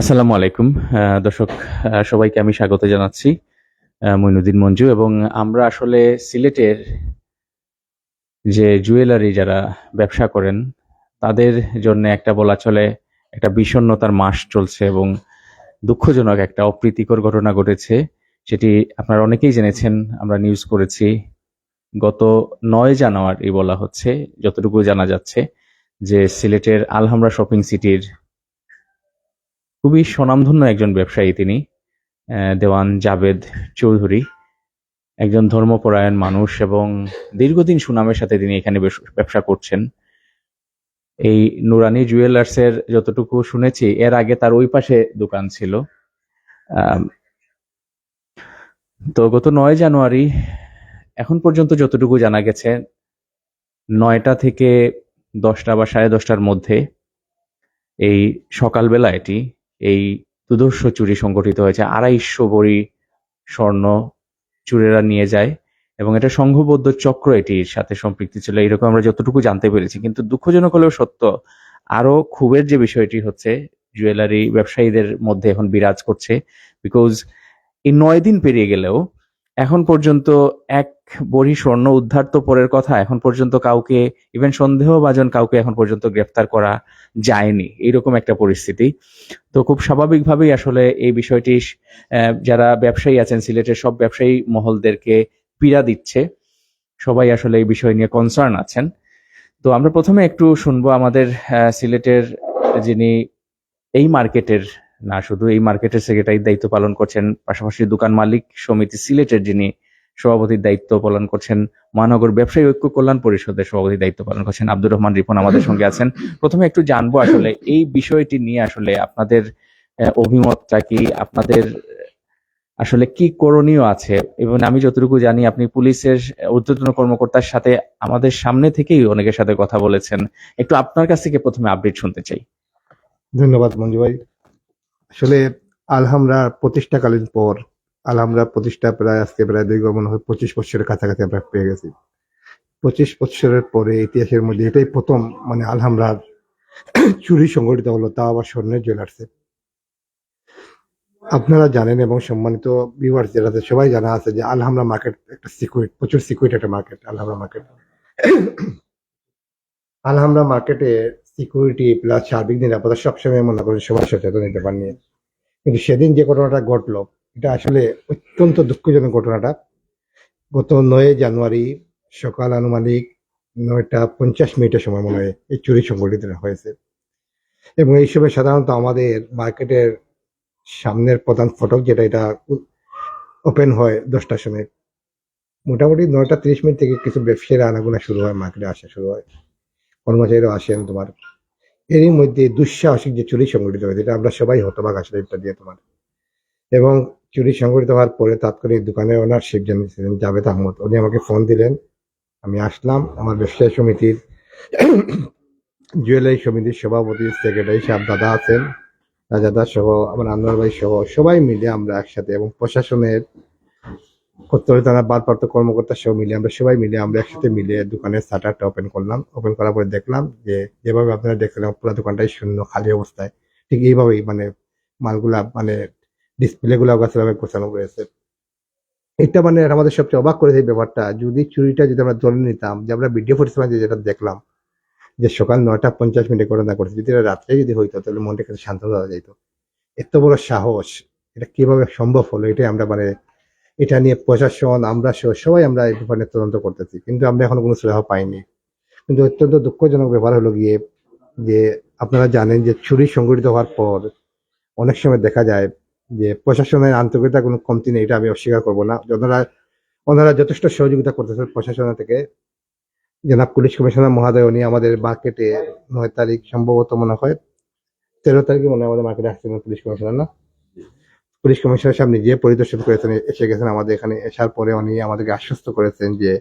আসসালামু আলাইকুম। দর্শক সবাইকে আমি স্বাগত জানাচ্ছি মইনুদ্দিন মঞ্জু এবং আমরা আসলে সিলেটের যে জুয়েলারি যারা ব্যবসা করেন, তাদের জন্য একটা বলা চলে একটা বিষণ্ণতার মাস চলছে এবং দুঃখজনক একটা অপ্রীতিকর ঘটনা ঘটেছে। সেটি আপনারা অনেকেই জেনেছেন, আমরা নিউজ করেছি। গত নয় জানুয়ারি বলা হচ্ছে, যতটুকু জানা যাচ্ছে, যে সিলেটের আলহামরা শপিং সিটির খুবই স্বনামধন্য একজন ব্যবসায়ী তিনি দেওয়ান জাভেদ চৌধুরী, একজন ধর্মপরায়ণ মানুষ এবং দীর্ঘদিন সুনামের সাথে তিনি এখানে ব্যবসা করছেন। এই নুরানি জুয়েলার্সের যতটুকু শুনেছি, এর আগে তার ওই পাশে দোকান ছিল। তো গত নয় জানুয়ারি, এখন পর্যন্ত যতটুকু জানা গেছে, নয়টা থেকে দশটা বা সাড়ে দশটার মধ্যে এই সকালবেলা এটি এই দুদর্শ চুরি সংগঠিত হয়েছে। আড়াইশো বড়ি স্বর্ণ চুরেরা নিয়ে যায় এবং এটা সংঘবদ্ধ চক্র এটির সাথে সম্পৃক্ত ছিল। এরকম আমরা যতটুকু জানতে পেরেছি। কিন্তু দুঃখজনক হলেও সত্য আরও খুবের যে বিষয়টি হচ্ছে, জুয়েলারি ব্যবসায়ীদের মধ্যে এখন বিরাজ করছে। বিকজ এই নয় দিন পেরিয়ে গেলেও এখন পর্যন্ত এক বড়ি স্বর্ণ উদ্ধার তো পরের কথা, এখন পর্যন্ত কাউকে ইভেন সন্দেহভাজন কাউকে এখন পর্যন্ত গ্রেফতার করা যায়নি। এইরকম একটা পরিস্থিতি। তো খুব স্বাভাবিকভাবেই আসলে এই বিষয়টি যারা ব্যবসায়ী আছেন, সিলেটের সব ব্যবসায়ী মহলদেরকে পীড়া দিচ্ছে। সবাই আসলে এই বিষয় নিয়ে কনসার্ন আছেন। তো আমরা প্রথমে একটু শুনব আমাদের সিলেটের যিনি এই মার্কেটের না, শুধু এই মার্কেটের সেক্রেটারির দায়িত্ব পালন করছেন, পাশাপাশি দোকান মালিক সমিতি সিলেটের যিনি সভাপতির দায়িত্ব পালন করছেন, মহানগর ব্যবসায়ী ঐক্য কল্যাণ পরিষদের সভাপতির দায়িত্ব পালন করছেন আব্দুর রহমান রিপন আমাদের সঙ্গে আছেন। প্রথমে একটু জানব আসলে এই বিষয়টি নিয়ে আসলে আপনাদের অভিমতটা কি, আপনাদের, আসলে কি করণীয় আছে? এবং আমি যতটুকু জানি, আপনি পুলিশের ঊর্ধ্বতন কর্মকর্তার সাথে আমাদের সামনে থেকেই অনেকের সাথে কথা বলেছেন। একটু আপনার কাছ থেকে প্রথমে আপডেট শুনতে চাই। ধন্যবাদ মঞ্জু ভাই। আসলে আলহামরা প্রতিষ্ঠাকালীন পর আলহামরা প্রতিষ্ঠা প্রায় আজকে প্রায় দীর্ঘ মনে হয় পঁচিশ বছরের কাছাকাছি আমরা পেয়ে গেছি। পঁচিশ বছরের পরে ইতিহাসের মধ্যে এটাই প্রথম মানে আলহামরার চুরি সংগঠিত হলো তা আবার স্বর্ণের জুয়েলার্সে আপনারা জানেন এবং সম্মানিত ভিউয়ার্স যারা আছে, সবাই জানা আছে যে আলহামরা মার্কেট একটা সিকিউরিট প্রচুর সিকিউরিট একটা মার্কেট আলহামরা মার্কেট আলহামরা মার্কেটে সিকিউরিটি প্লাস সার্বিক নিরাপত্তা সবসময় মনে করেন সবাই সচেতন নিতে পারেনি কিন্তু সেদিন যে ঘটনাটা ঘটলো, এটা আসলে অত্যন্ত দুঃখজনক ঘটনাটা। গত নয় জানুয়ারি সকাল আনুমানিক নয়টা পঞ্চাশ মিনিটের সময় মনে হয় এই চুরি সংগঠিত হয়েছে। এবং এই সময় সাধারণত আমাদের মার্কেটের সামনের প্রধান ফটক যেটা, এটা ওপেন হয় দশটার সময়। মোটামুটি নয়টা তিরিশ মিনিট থেকে কিছু ব্যবসায়ীরা আনাগোনা শুরু হয়, মার্কেটে আসা শুরু হয়। কর্মচারীরা আসেন তোমার এরই মধ্যে দুঃসাহসিক যে চুরি সংগঠিত হয়েছে, এটা আমরা সবাই হতবাক আসলে এটা দিয়ে তোমার এবং চুরি সংগঠিত হওয়ার পরে তাৎক্ষণিক দোকানের ওনারশিপ যিনি ছিলেন, জাভেদ আহমদ। উনি আমাকে ফোন দিলেন, আমি আসলাম, আমার ব্যবসায়ী সমিতির জুয়েলারি সমিতির সভাপতি সেক্রেটারি সাহেব, দাদা আছেন রাজাদা সহ, আমার আনোয়ার ভাই সহ, সবাই মিলে আমরা একসাথে এবং প্রশাসনের উত্তর থানা ভারপ্রাপ্ত কর্মকর্তা সহ মিলে, আমরা সবাই মিলে, আমরা একসাথে মিলে দোকানের শাটারটা ওপেন করলাম। ওপেন করার পরে দেখলাম যে যেভাবে আপনারা দেখলেন পুরো দোকানটাই শূন্য, খালি অবস্থায়। ঠিক এইভাবেই মানে মালগুলা মানে ডিসপ্লে গুলা সেভাবে গোছানো রয়েছে এটা মানে আমাদের সবচেয়ে অবাক করেছে এই ব্যাপারটা। যদি চুরিটা যদি আমরা ধরে নিতাম, যে আমরা ভিডিও ফুটেজ মাঝে যেটা দেখলাম, যে সকাল নয়টা পঞ্চাশ মিনিটে ঘটনা করছে যদি রাত্রে যদি হইতো, তাহলে মনটা কিন্তু শান্ত দেওয়া যেত। এত বড় সাহস, এটা কীভাবে সম্ভব হলো, এটাই আমরা মানে এটা নিয়ে প্রশাসন, আমরা সবাই আমরা এই ব্যাপারে তদন্ত করতেছি। কিন্তু আমরা এখনও কোনো সুরাহ পাইনি। কিন্তু অত্যন্ত দুঃখজনক ব্যাপার হলো গিয়ে যে আপনারা জানেন যে চুরি সংগঠিত হওয়ার পর অনেক সময় দেখা যায় যে প্রশাসনের আন্তরিকতা কোনো কমতি নেই, এটা আমি অস্বীকার করব না। ওনারা ওনারা যথেষ্ট সহযোগিতা করতেছে প্রশাসন থেকে। জনাব পুলিশ কমিশনার মহোদয়, উনি আমাদের মার্কেটে নয় তারিখ সম্ভবত মনে হয়, তেরো তারিখে মনে হয় আমাদের মার্কেটে আসছেন পুলিশ কমিশনার না? পুলিশ কমিশনার সাহেব নিজে পরিদর্শন করেছেন, এসে গেছেন আমাদের এখানে আসার পরে উনি আমাদেরকে আশ্বস্ত করেছেন যে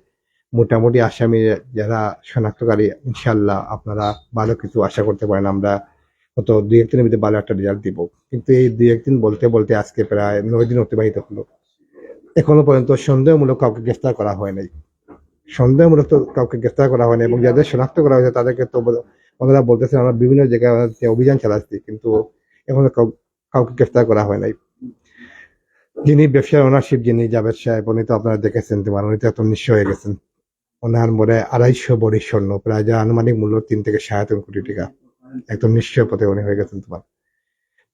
মোটামুটি আসামি যারা শনাক্তকারী ইনশাল্লাহ আপনারা ভালো কিছু আশা করতে পারেন, আমরা গত দুই একদিনের ভিতরে ভালো একটা রেজাল্ট দিব। কিন্তু এই দুই একদিন বলতে বলতে আজকে প্রায় নয় দিন অতিবাহিত হলো। এখনও পর্যন্ত সন্দেহমূলক কাউকে গ্রেফতার করা হয় নাই। সন্দেহমূলক কাউকে গ্রেফতার করা হয়নি এবং যাদের শনাক্ত করা হয়েছে তাদেরকে তো ওনারা বলতেছেন, আমরা বিভিন্ন জায়গায় অভিযান চালাচ্ছি, কিন্তু এখনও কাউ- কাউকে গ্রেফতার করা হয় নাই। যিনি ব্যবসার ওনারশিপ যিনি জাভেদ সাহেব, উনি তো আপনারা দেখেছেন তোমার উনি তো এত নিঃস্ব হয়ে গেছেন। ওনার মনে আড়াইশো বড়ি স্বর্ণ, প্রায় যা আনুমানিক মূল্য তিন থেকে সাড়ে তিন কোটি টাকা। একদম নিশ্চয় পথে উনি হয়ে গেছেন তোমার।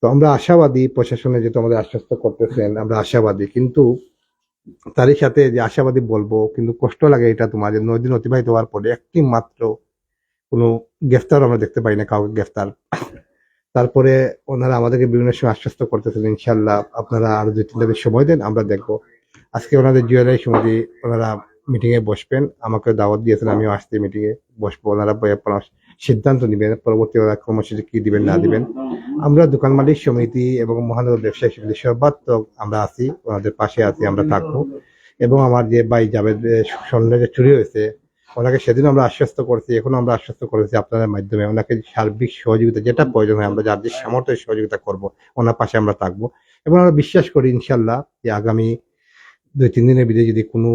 তো আমরা আশাবাদী, প্রশাসনে যেহেতু আমাদের আশ্বস্ত করতেছেন, আমরা আশাবাদী। কিন্তু তারই সাথে যে আশাবাদী বলব, কিন্তু কষ্ট লাগে এটা তোমার যে নয় দিন অতিবাহিত হওয়ার পরে একটি মাত্র কোনো গ্রেফতার আমরা দেখতে পাই না, কাউকে গ্রেফতার। তারপরে ওনারা আমাদেরকে বিভিন্ন সময় আশ্বস্ত করতেছেন ইনশাল্লাহ আপনারা আরও দুই, তিনটা সময় দেন, আমরা দেখব। আজকে ওনাদের জুয়েলারি সমিতি, ওনারা মিটিং এ বসবেন, আমাকে দাওয়াত দিয়েছেন, আমিও আসতে মিটিং এ বসবো। ওনারা সিদ্ধান্ত নেবেন, পরবর্তী ওরা কর্মসূচি কি দিবেন, না দিবেন। আমরা দোকান মালিক সমিতি এবং মহানগর ব্যবসায়ী সমিতি সর্বাত্মক আমরা আছি, ওনাদের পাশে আছি, আমরা থাকব। এবং আমার যে ভাই যাবে স্বর্ণের যে চুরি হয়েছে ওনাকে সেদিন আমরা আশ্বস্ত করেছি এখন আমরা আশ্বস্ত করেছি আপনাদের মাধ্যমে। ওনাকে সার্বিক সহযোগিতা, যেটা প্রয়োজন হয়, আমরা যার যে সামর্থ্য সহযোগিতা করব, ওনার পাশে আমরা থাকব। এবং আমরা বিশ্বাস করি ইনশাল্লাহ যে আগামী দুই, তিন দিনের ভিতরে যদি কোনো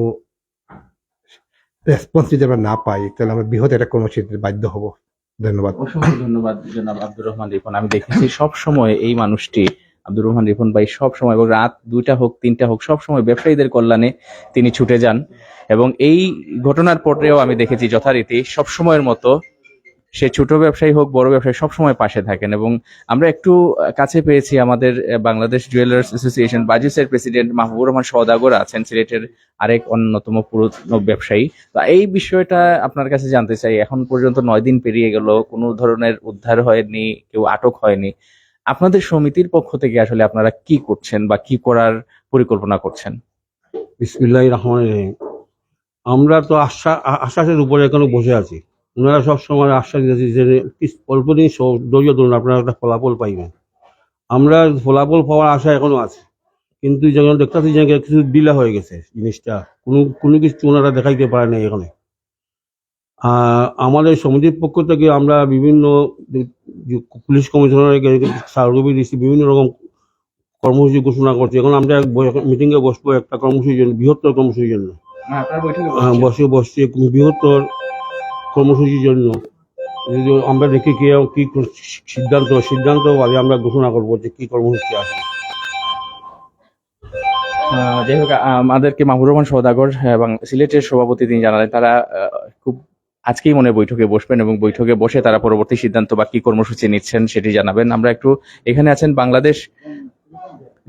রেসপন্স যদি আমরা না পাই, তাহলে আমরা বৃহৎ একটা কর্মসূচিতে বাধ্য হব। ধন্যবাদ। অসংখ্য ধন্যবাদ, জনাব আব্দুর রহমান রিপন। আমি দেখেছি সব সময় এই মানুষটি আব্দুর রহমান রিপন ভাই সব সময় এবং রাত দুইটা হোক, তিনটা হোক, সব সময় ব্যবসায়ীদের কল্যাণে তিনি ছুটে যান। এবং এই ঘটনার পরেও আমি দেখেছি যথারীতি সব সময়ের মতো সে ছোট ব্যবসায়ী হোক, বড় ব্যবসায়ী সব সময় পাশে থাকেন। এবং আমরা একটু কাছে পেয়েছি আমাদের বাংলাদেশ জুয়েলার্স অ্যাসোসিয়েশন বাজিসের প্রেসিডেন্ট মাহবুবুর রহমান সওদাগর আছেন, সিলেটের আরেক অন্যতম পুরনো ব্যবসায়ী। তো এই বিষয়টা আপনার কাছে জানতে চাই। এখন পর্যন্ত নয় দিন পেরিয়ে গেল, কোনো ধরনের উদ্ধার হয়নি, কেউ আটক হয়নি। আপনাদের সমিতির পক্ষ থেকে আসলে আপনারা কি করছেন বা কি করার পরিকল্পনা করছেন? বিসমিল্লাহ রহমান রহিম। আমরা তো আশা আশ্বাসের উপরে এখনও বসে আছি। ওনারা সব সময় আশ্বাস দিয়েছে যে অল্প দিন ধৈর্য ধরুন, আপনারা একটা ফলাফল পাইবেন। আমরা ফলাফল পাওয়ার আশা এখনও আছে। কিন্তু যখন দেখতেছি যে কিছু বিলা হয়ে গেছে জিনিসটা, কোনো কোনো কিছু ওনারা দেখাইতে পারে না এখানে। আমাদের সমিতির পক্ষ থেকে আমরা বিভিন্ন পুলিশ কমিশনারকে সার্ভে দিচ্ছি বিভিন্ন রকম কর্মসূচি ঘোষণা করছি। এখন আমরা মিটিং এ বসবো একটা কর্মসূচির জন্য বৃহত্তর কর্মসূচির জন্য। আপনার হ্যাঁ, বসে বসছে বৃহত্তর কর্মসূচির জন্য। এই যে আমরা দেখি কি কি সিদ্ধান্ত সিদ্ধান্ত আগে আমরা ঘোষণা করব যে কি কর্মসূচি আছে। আহ, যাই হোক আমাদেরকে মাহবুর রহমান সৌদাগর এবং সিলেটের সভাপতি তিনি জানালেন। তারা আহ, খুব আজকেই মনে বৈঠকে বসবেন এবং বৈঠকে বসে তারা পরবর্তী সিদ্ধান্ত বা কি কর্মসূচি নিচ্ছেন সেটি জানাবেন। আমরা একটু এখানে আছেন বাংলাদেশ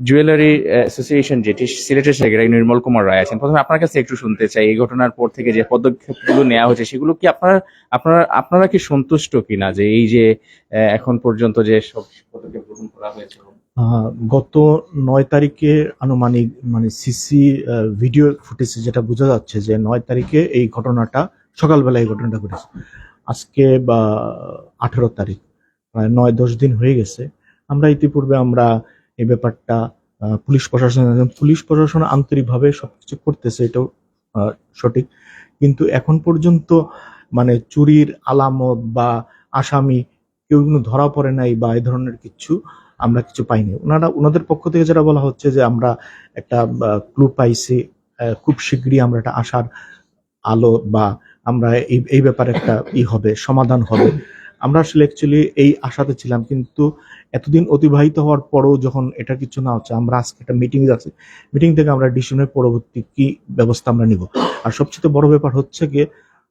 জুয়েলারি অ্যাসোসিয়েশন, যেটি সিলেটের সেক্রেটারি নির্মল কুমার রায় আছেন। প্রথমে আপনার কাছে একটু শুনতে চাই। এই ঘটনার পর থেকে যে পদক্ষেপগুলো নেওয়া হয়েছে, সেগুলো কি আপনারা আপনারা আপনারা কি সন্তুষ্ট কিনা যে এই যে এখন পর্যন্ত যে সব পদক্ষেপ গ্রহণ করা হয়েছে? গত নয় তারিখে আনুমানিক মানে সিসি ভিডিও ফুটেজে যেটা বোঝা যাচ্ছে যে নয় তারিখে এই ঘটনাটা সকালবেলা এই ঘটনাটা ঘটেছে। আজকে, বা, আঠারো তারিখ, প্রায় নয়, দশ দিন হয়ে গেছে। আমরা ইতিপূর্বে আমরা এই ব্যাপারটা পুলিশ প্রশাসন পুলিশ প্রশাসন আন্তরিকভাবে সবকিছু করতেছে, এটাও সঠিক। কিন্তু এখন পর্যন্ত মানে চুরির আলামত বা আসামি কেউ কোনো ধরা পড়ে নাই বা এই ধরনের কিছু আমরা কিছু পাইনি। ওনারা, ওনাদের পক্ষ থেকে যেটা বলা হচ্ছে যে, আমরা একটা ক্লু পাইছি খুব শীঘ্রই আমরা একটা আশার আলো বা আমরা এই এই ব্যাপারে একটা ই হবে, সমাধান হবে। আমরা আসলে অ্যাকচুয়ালি এই আশাতে ছিলাম, কিন্তু এতদিন অতিবাহিত হওয়ার পরেও যখন এটা কিছু না হচ্ছে, আমরা আজকে একটা মিটিং যাচ্ছি। মিটিং থেকে আমরা ডিসিশনের পরবর্তী কি ব্যবস্থা আমরা নিব? আর সবচেয়ে বড় ব্যাপার হচ্ছে গিয়ে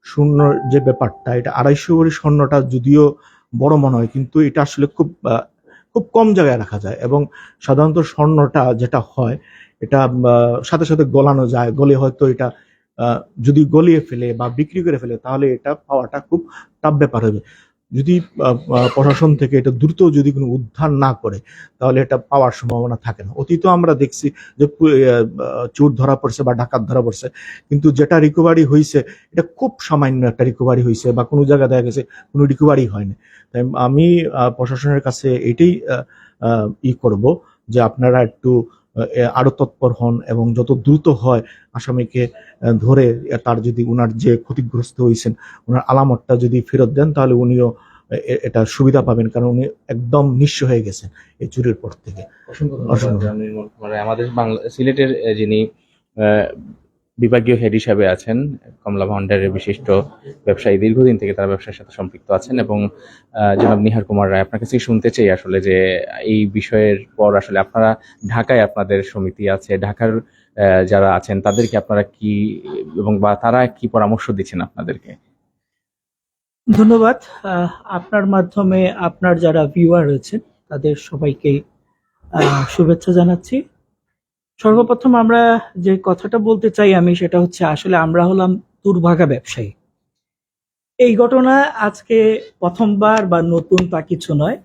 শূন্য যে ব্যাপারটা, এটা আড়াইশো ভরি স্বর্ণটা যদিও বড় মনে হয়, কিন্তু এটা আসলে খুব খুব কম জায়গায় রাখা যায়। এবং সাধারণত স্বর্ণটা যেটা হয়, এটা সাথে সাথে গলানো যায়, গলে হয়তো এটা যদি গলিয়ে ফেলে বা বিক্রি করে ফেলে, তাহলে এটা পাওয়াটা খুব টাফ ব্যাপার হবে। যদি প্রশাসন থেকে এটা দ্রুত যদি কোনো উদ্ধার না করে, তাহলে এটা পাওয়ার সম্ভাবনা থাকে না। অতীত আমরা দেখছি যে চোর ধরা পড়ছে বা ডাকাত ধরা পড়ছে, কিন্তু যেটা রিকভারি হয়েছে এটা খুব সামান্য একটা রিকভারি হয়েছে বা কোনো জায়গায় দেখা গেছে কোনো রিকভারি হয়নি। তাই আমি প্রশাসনের কাছে এটাই ই করব যে আপনারা একটু আহ, এ, আরও তৎপর হন এবং যত দ্রুত হয় আসামিকে ধরে তার যদি উনার যে ক্ষতিগ্রস্ত হয়েছেন ওনার আলামতটা যদি ফেরত দেন তাহলে উনিও এটা সুবিধা পাবেন কারণ উনি একদম নিঃস্ব হয়ে গেছেন এই চুরির পর থেকে অসংখ্য রায়। আমাদের বাংলা সিলেটের যিনি আহ, বিভাগীয় হেড হিসাবে আছেন কমলা ভান্ডারের বিশিষ্ট ব্যবসায়ী, দীর্ঘদিন থেকে তারা ব্যবসার সাথে সম্পৃক্ত আছেন এবং জনাব নিহার কুমার রায় আপনার কাছে শুনতে চাই আসলে যে এই বিষয়ের পর আসলে আপনারা ঢাকায় আপনাদের সমিতি আছে, ঢাকার যারা আছেন তাদেরকে আপনারা কি এবং বা তারা কি পরামর্শ দিচ্ছেন আপনাদেরকে? ধন্যবাদ। আপনার মাধ্যমে আপনার যারা ভিউয়ার রয়েছেন তাদের সবাইকে শুভেচ্ছা জানাচ্ছি। সর্বপ্রথম আমরা যে কথাটা বলতে চাই আমি সেটা হচ্ছে, আসলে আমরা হলাম দুর্ভাগা ব্যবসায়ী। এই ঘটনা আজকে প্রথমবার বা নতুন তা কিছু নয়।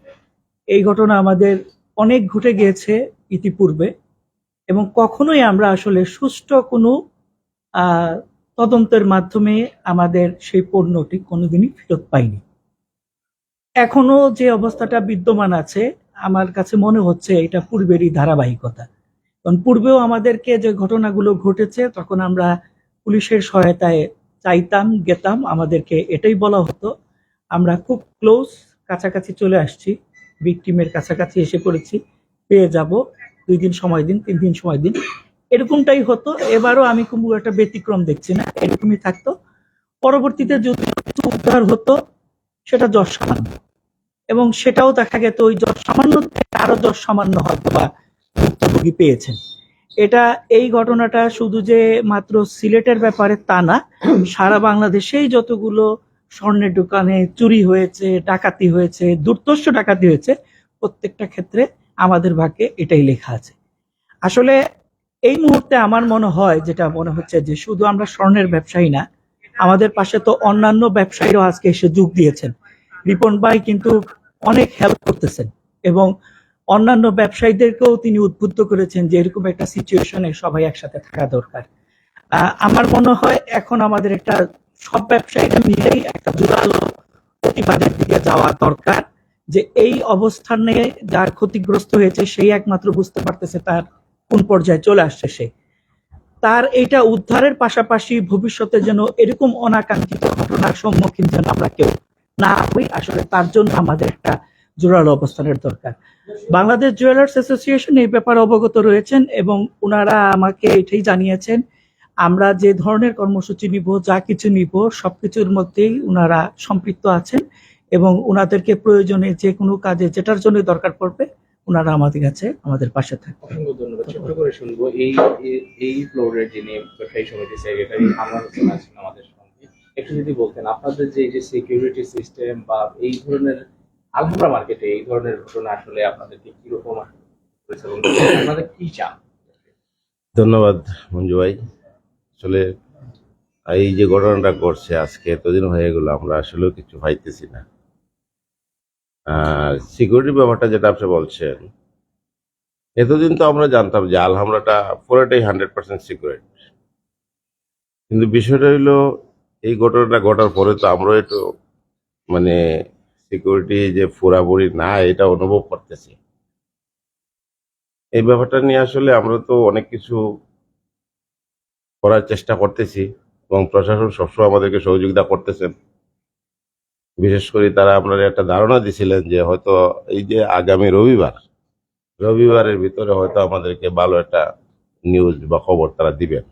এই ঘটনা আমাদের অনেক ঘটে গিয়েছে ইতিপূর্বে এবং কখনোই আমরা আসলে সুষ্ঠু কোনো তদন্তের মাধ্যমে আমাদের সেই পণ্যটি কোনোদিনই ফেরত পাইনি। এখনও যে অবস্থাটা বিদ্যমান আছে, আমার কাছে মনে হচ্ছে এটা পূর্বেরই ধারাবাহিকতা। কারণ পূর্বেও আমাদেরকে যে ঘটনাগুলো ঘটেছে, তখন আমরা পুলিশের সহায়তায় চাইতাম, গেতাম, আমাদেরকে এটাই বলা হতো। আমরা খুব ক্লোজ, কাছাকাছি চলে আসছি, ভিকটিমের কাছাকাছি এসে পড়েছি, পেয়ে যাব, দুই দিন সময় দিন, তিন দিন সময় দিন। এরকমটাই হতো। এবারও আমি খুব একটা ব্যতিক্রম দেখছি না, এরকমই থাকতো। পরবর্তীতে যদি উদ্ধার হতো, সেটা যশ সামান্য। এবং সেটাও দেখা গেত ওই যশ সামান্য থেকে আরও যশ সামান্য হয়তো বা ভুক্তভোগী পেয়েছেন। এটা এই ঘটনাটা শুধু যে মাত্র সিলেটের ব্যাপারে তা না, সারা বাংলাদেশেই যতগুলো স্বর্ণের দোকানে চুরি হয়েছে, ডাকাতি হয়েছে দুর্দর্শ ডাকাতি হয়েছে, প্রত্যেকটা ক্ষেত্রে আমাদের ভাগ্যে এটাই লেখা আছে। আসলে এই মুহূর্তে আমার মনে হয়, যেটা মনে হচ্ছে যে শুধু আমরা স্বর্ণের ব্যবসায়ী না, আমাদের পাশে তো অন্যান্য ব্যবসায়ীরাও আজকে এসে যোগ দিয়েছেন। রিপন ভাই কিন্তু অনেক হেল্প করতেছেন এবং অন্যান্য ব্যবসায়ীদেরকেও তিনি উদ্বুদ্ধ করেছেন যে এরকম একটা সিচুয়েশনে সবাই একসাথে থাকা দরকার। আমার মনে হয় এখন আমাদের একটা সব ব্যবসায়ীরা মিলেই একটা জোরালো প্রতিবাদের দিকে যাওয়া দরকার, যে এই অবস্থানে যার ক্ষতিগ্রস্ত হয়েছে সেই একমাত্র বুঝতে পারতেছে তার কোন পর্যায়ে চলে আসছে সে। তার এইটা উদ্ধারের পাশাপাশি ভবিষ্যতে যেন এরকম অনাকাঙ্ক্ষিত ঘটনার সম্মুখীন যেন আমরা কেউ না হই, আসলে তার জন্য আমাদের একটা জোরালো অবস্থানের দরকার। বাংলাদেশ জুয়েলার্স অ্যাসোসিয়েশন এই ব্যাপারে অবগত রয়েছেন এবং ওনারা আমাকে এটাই জানিয়েছেন, আমরা যে ধরনের কর্মসূচি নিব, যা কিছু নিব, সবকিছুর মধ্যেই ওনারা সম্পৃক্ত আছেন এবং ওনাদেরকে প্রয়োজনে যে কোনো কাজে যেটার জন্য দরকার পড়বে ওনারা আমাদের কাছে, আমাদের পাশে থাকবে। ধন্যবাদ। শুনব, এই আমাদের একটু যদি বলতেন, আপনাদের যে যে সিকিউরিটি সিস্টেম বা এই ধরনের আলহামরা মার্কেটে এই ধরনের ঘটনা আসলে আপনাদেরকে কীরকম করেছে এবং আপনাদের কি চান? ধন্যবাদ মঞ্জু ভাই। আসলে এই যে ঘটনাটা ঘটছে আজকে, এতদিন হয়ে গেল, আমরা আসলেও কিছু পাইতেছি না। আর সিকিউরিটি ব্যাপারটা যেটা আপনি বলছেন, এতদিন তো আমরা জানতাম যে আলহামরাটা পুরোটাই হান্ড্রেড পার্সেন্ট সিকিউরিট কিন্তু বিষয়টা হইল, এই ঘটনাটা ঘটার পরে তো আমরা একটু মানে সিকিউরিটি যে পুরাপুরি না, এটা অনুভব করতেছি। এই ব্যাপারটা নিয়ে আসলে আমরা তো অনেক কিছু করার চেষ্টা করতেছি এবং প্রশাসন সবসময় আমাদেরকে সহযোগিতা করতেছেন বিশেষ করে তারা আপনারা একটা ধারণা দিছিলেন যে হয়তো এই যে আগামী রবিবার, রবিবারের ভিতরে হয়তো আমাদেরকে ভালো একটা নিউজ বা খবর তারা দিবেন।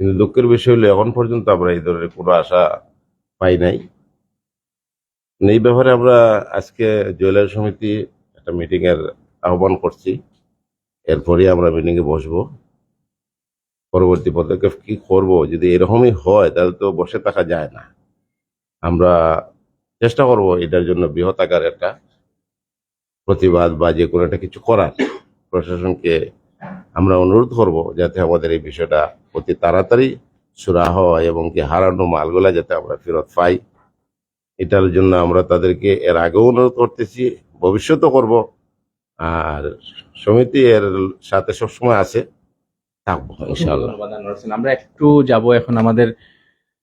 কিন্তু দুঃখের বিষয় হলো এখন পর্যন্ত আমরা এই ধরনের কোনো আশা পাই নাই। এই ব্যাপারে আমরা আজকে জুয়েলারি সমিতি একটা মিটিং এর আহ্বান করছি। এরপরই আমরা মিটিং এ বসবো। পরবর্তী পদক্ষেপ কি করব? যদি এরকমই হয়, তাহলে তো বসে থাকা যায় না। আমরা চেষ্টা করব এটার জন্য বৃহৎ আকার একটা প্রতিবাদ বা যে কোনো একটা কিছু করার। প্রশাসনকে আমরা অনুরোধ করব যাতে আমাদের এই বিষয়টা অতি তাড়াতাড়ি সুরাহ হয় এবং কি হারানো মালগুলা যাতে আমরা ফেরত পাই। এটার জন্য আমরা তাদেরকে এর আগেও অনুরোধ করতেছি, ভবিষ্যতও করব। আর সমিতি এর সাথে সবসময় আছে, থাকব ইনশাল্লাহ আমরা একটু যাব এখন আমাদের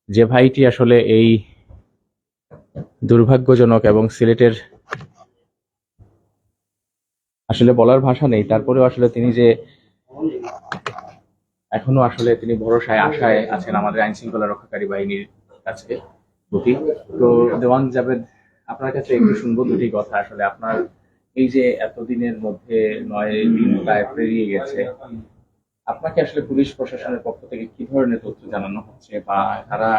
যে ভাইটি আসলে এই দুর্ভাগ্যজনক এবং সিলেটের আসলে বলার ভাষা নেই, তারপরেও আসলে তিনি যে এখনও আসলে তিনি ভরসায়, আশায় আছেন আমাদের আইন শৃঙ্খলা রক্ষাকারী বাহিনীর কাছে। প্রতি তো দেওয়ান জাবেদ আপনার কাছে একটু শুনব দুটি কথা। আসলে আপনার এই যে এতদিনের মধ্যে নয় দিন প্রায় পেরিয়ে গেছে, আপনাকে আসলে পুলিশ প্রশাসনের পক্ষ থেকে কি ধরনের তথ্য জানানো হচ্ছে বা তারা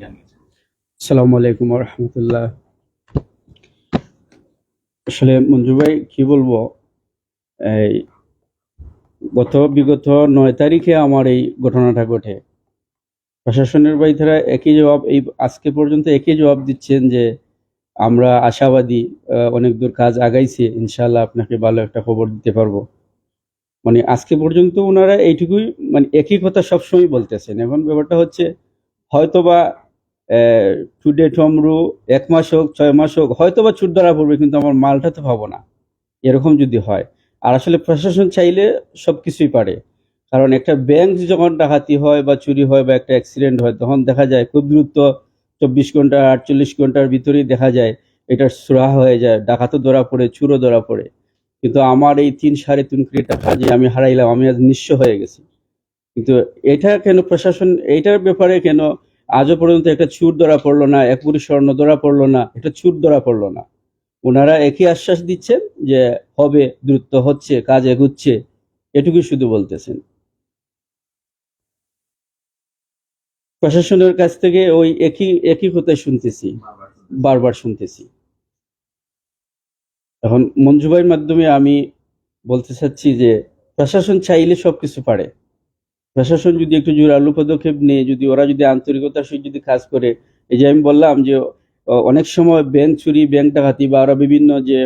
জানিয়েছে আসসালামু আলাইকুম রহমতুল্লাহ আসলে মঞ্জু ভাই, কি বলব? এই গত বিগত নয় তারিখে আমার এই ঘটনাটা ঘটে। প্রশাসনের বাইধারা একই জবাব, এই আজকে পর্যন্ত একই জবাব দিচ্ছেন যে আমরা আশাবাদী অনেক দূর কাজ আগাইছে ইনশাল্লাহ আপনাকে ভালো একটা খবর দিতে পারব। মানে আজকে পর্যন্ত ওনারা এইটুকুই মানে একই কথা সবসময় বলতেছেন। এখন ব্যাপারটা হচ্ছে, হয়তোবা টুডে টমরু এক মাস হোক, ছয় মাস হোক হয়তো বা চুট ধরা পড়বে, কিন্তু আমার মালটা তো পাবো না। এরকম যদি হয়, আর আসলে প্রশাসন চাইলে সব কিছুই পারে। কারণ একটা ব্যাংক যখন ডাকাতি হয় বা চুরি হয় বা একটা অ্যাক্সিডেন্ট হয়, তখন দেখা যায় খুব দ্রুত চব্বিশ ঘণ্টা, আটচল্লিশ ঘণ্টার ভিতরেই দেখা যায় এটা সুরাহা হয়ে যায়, ডাকাতও ধরা পড়ে, চুরও ধরা পড়ে। কিন্তু আমার এই তিন সাড়ে তিন কোটি টাকা যে আমি হারাইলাম, আমি আজ নিঃস্ব হয়ে গেছি। কিন্তু এটা কেন প্রশাসন, এইটার ব্যাপারে কেন আজও পর্যন্ত একটা চুর ধরা পড়ল না, এক পুরী স্বর্ণ ধরা পড়ল না, একটা চুর ধরা পড়ল না? ওনারা একই আশ্বাস দিচ্ছেন যে হবে, দ্রুত হচ্ছে, কাজ এগুচ্ছে, এটুকুই শুধু বলতেছেন। প্রশাসনের কাছ থেকে ওই একই একই কথাই শুনতেছি, বারবার শুনতেছি। এখন মঞ্জুবাইয়ের মাধ্যমে আমি বলতে চাচ্ছি যে প্রশাসন চাইলে সবকিছু পারে। প্রশাসন যদি একটু জোরালো পদক্ষেপ নিয়ে, যদি ওরা যদি আন্তরিকতার সহিত যদি কাজ করে, এই যে আমি বললাম যে অনেক সময় ব্যাংক চুরি, ব্যাংক ডাকাতি বা ওরা বিভিন্ন যে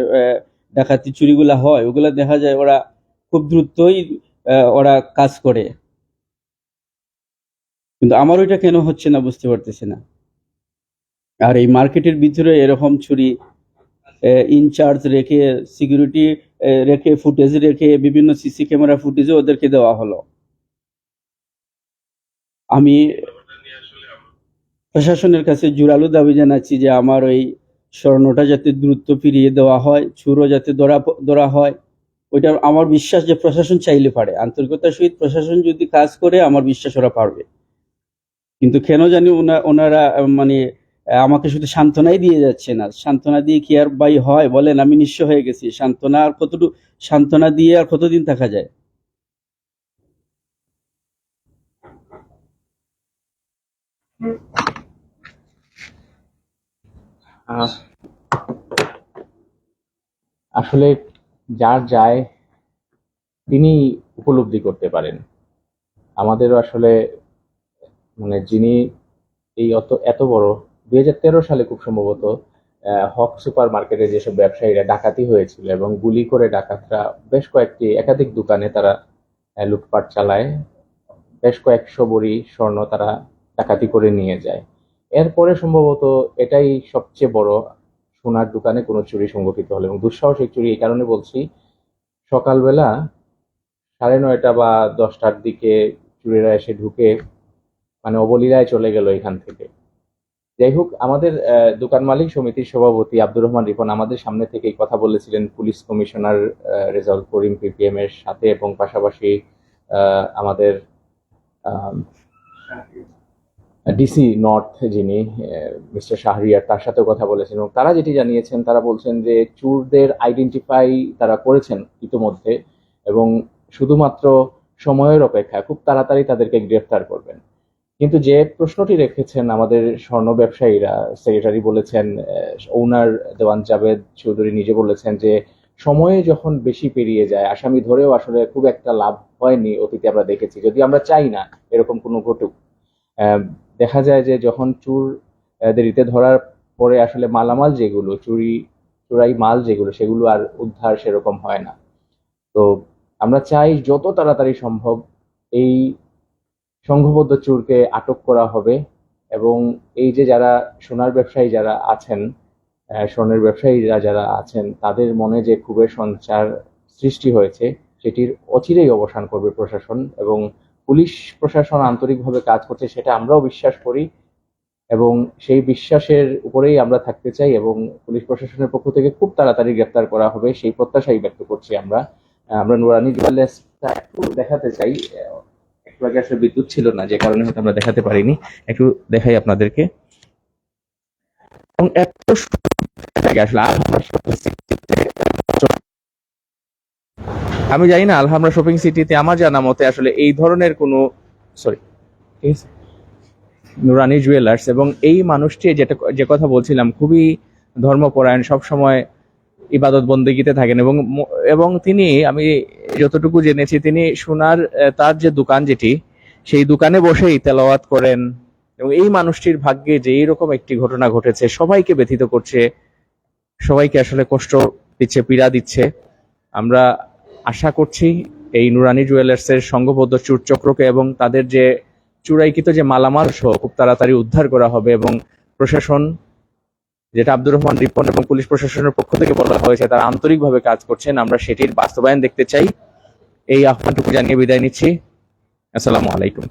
ডাকাতি চুরিগুলা হয়, ওগুলা দেখা যায় ওরা খুব দ্রুতই ওরা কাজ করে। কিন্তু আমার ওইটা কেন হচ্ছে না বুঝতে পারতেছি না। আর এই মার্কেটের ভিতরে এরকম চুরি ইনচার্জ রেখে সিকিউরিটি রেখে ফুটেজ রেখে বিভিন্ন সিসি ক্যামেরা ফুটেজও ওদেরকে দেওয়া হলো। আমি প্রশাসনের কাছে জোরালো দাবি জানাচ্ছি যে আমার ওই স্বর্ণটা যাতে দ্রুত ফিরিয়ে দেওয়া হয়, চুরও যাতে ধরা ধরা হয়, ওইটা আমার বিশ্বাস যে প্রশাসন চাইলে পারে। আন্তরিকতার সহিত প্রশাসন যদি কাজ করে, আমার বিশ্বাস ওরা পারবে। কিন্তু কেন জানি ওনা- ওনারা মানে আমাকে শুধু সান্ত্বনাই দিয়ে যাচ্ছে না। সান্ত্বনা দিয়ে কি আর বাই হয়? বলেন, আমি নিঃস্ব হয়ে গেছি। সান্ত্বনা আর কতটুকু, সান্ত্বনা দিয়ে আর কতদিন থাকা যায়? আসলে যার যায়, তিনি উপলব্ধি করতে পারেন। আমাদেরও আসলে মানে যিনি এই অত, এত বড়, দুই হাজার তেরো সালে খুব সম্ভবত হক সুপার মার্কেটে যেসব ব্যবসায়ীরা ডাকাতি হয়েছিল এবং গুলি করে ডাকাতরা বেশ কয়েকটি একাধিক দোকানে তারা লুটপাট চালায়, বেশ কয়েকশো বড়ি স্বর্ণ তারা ডাকাতি করে নিয়ে যায়। এরপরে সম্ভবত এটাই সবচেয়ে বড় সোনার দোকানে কোনো চুরি সংগঠিত হলো এবং দুঃসাহসিক চুরি এই কারণে বলছি, সকালবেলা সাড়ে নয়টা বা দশটার দিকে চুরিরা এসে ঢুকে মানে অবলীলায় চলে গেল এখান থেকে। যাই হোক, আমাদের দোকান মালিক সমিতির সভাপতি আব্দুর রহমান রিপন আমাদের সামনে থেকেই কথা বলেছিলেন police commissioner Rezaul Karim PPM এর সাথে এবং পাশাপাশি আমাদের ডিসি নর্থ যিনি মিস্টার শাহরিয়ার, তার সাথেও কথা বলেছেন এবং তারা যেটি জানিয়েছেন, তারা বলছেন যে চুরদের আইডেন্টিফাই তারা করেছেন ইতোমধ্যে এবং শুধুমাত্র সময়ের অপেক্ষা খুব তাড়াতাড়ি তাদেরকে গ্রেফতার করবেন। কিন্তু যে প্রশ্নটি রেখেছেন আমাদের স্বর্ণ ব্যবসায়ীরা, সেক্রেটারি বলেছেন ওনার দেওয়ান জাভেদ চৌধুরী নিজে বলেছেন যে, সময়ে যখন বেশি পেরিয়ে যায়, আসামি ধরেও আসলে খুব একটা লাভ হয়নি অতীতে আমরা দেখেছি যদি আমরা চাই না এরকম কোনো ঘটুক। দেখা যায় যে যখন চুর দেরিতে ধরার পরে আসলে মালামাল যেগুলো, চুরি, চোরাই মাল যেগুলো, সেগুলো আর উদ্ধার সেরকম হয় না। তো আমরা চাই যত তাড়াতাড়ি সম্ভব এই সংঘবদ্ধ চোরকে আটক করা হবে এবং এই যে যারা সোনার ব্যবসায়ী যারা আছেন স্বর্ণের ব্যবসায়ীরা যারা আছেন, তাদের মনে যে ক্ষোভের সঞ্চার সৃষ্টি হয়েছে, সেটির অচিরেই অবসান করবে প্রশাসন এবং পুলিশ প্রশাসন আন্তরিকভাবে কাজ করছে সেটা আমরাও বিশ্বাস করি এবং সেই বিশ্বাসের উপরেই আমরা থাকতে চাই এবং পুলিশ প্রশাসনের পক্ষ থেকে খুব তাড়াতাড়ি গ্রেফতার করা হবে, সেই প্রত্যাশাই ব্যক্ত করছি আমরা। আমরা নুরানি জুয়েলার্সটা একটু দেখাতে চাই একটু আগে আসলে বিদ্যুৎ ছিল না, যে কারণে হয়তো আমরা দেখাতে পারিনি। একটু দেখাই আপনাদেরকে। এত আমি জানি না আলহামরা শপিং সিটিতে আমার জানা মতে আসলে এই ধরনের কোনো সরি নুরানি জুয়েলার্স এবং এই মানুষটি যেটা যে কথা বলছিলাম, খুবই ধর্মপরায়ণ, সবসময় ইবাদত বন্দেগীতে থাকেন এবং এবং তিনি, আমি যতটুকু জেনেছি, তিনি সোনার তার যে দোকান যেটি, সেই দোকানে বসেই তেলাওয়াত করেন। এবং এই মানুষটির ভাগ্যে যে এইরকম একটি ঘটনা ঘটেছে, সবাইকে ব্যথিত করছে। সবাইকে আসলে কষ্ট দিচ্ছে, পীড়া দিচ্ছে। আমরা আশা করছি এই নুরানি জুয়েলার্সের সংঘবদ্ধ চুরচক্রকে এবং তাদের যে চূড়াইকৃত যে মালামাল সহ খুব তাড়াতাড়ি উদ্ধার করা হবে এবং প্রশাসন, যেটা আব্দুর রহমান রিপন এবং পুলিশ প্রশাসনের পক্ষ থেকে বলা হয়েছে, তারা আন্তরিকভাবে কাজ করছেন। আমরা সেটির বাস্তবায়ন দেখতে চাই। এই আহ্বানটুকু জানিয়ে বিদায় নিচ্ছি। আসসালামু আলাইকুম।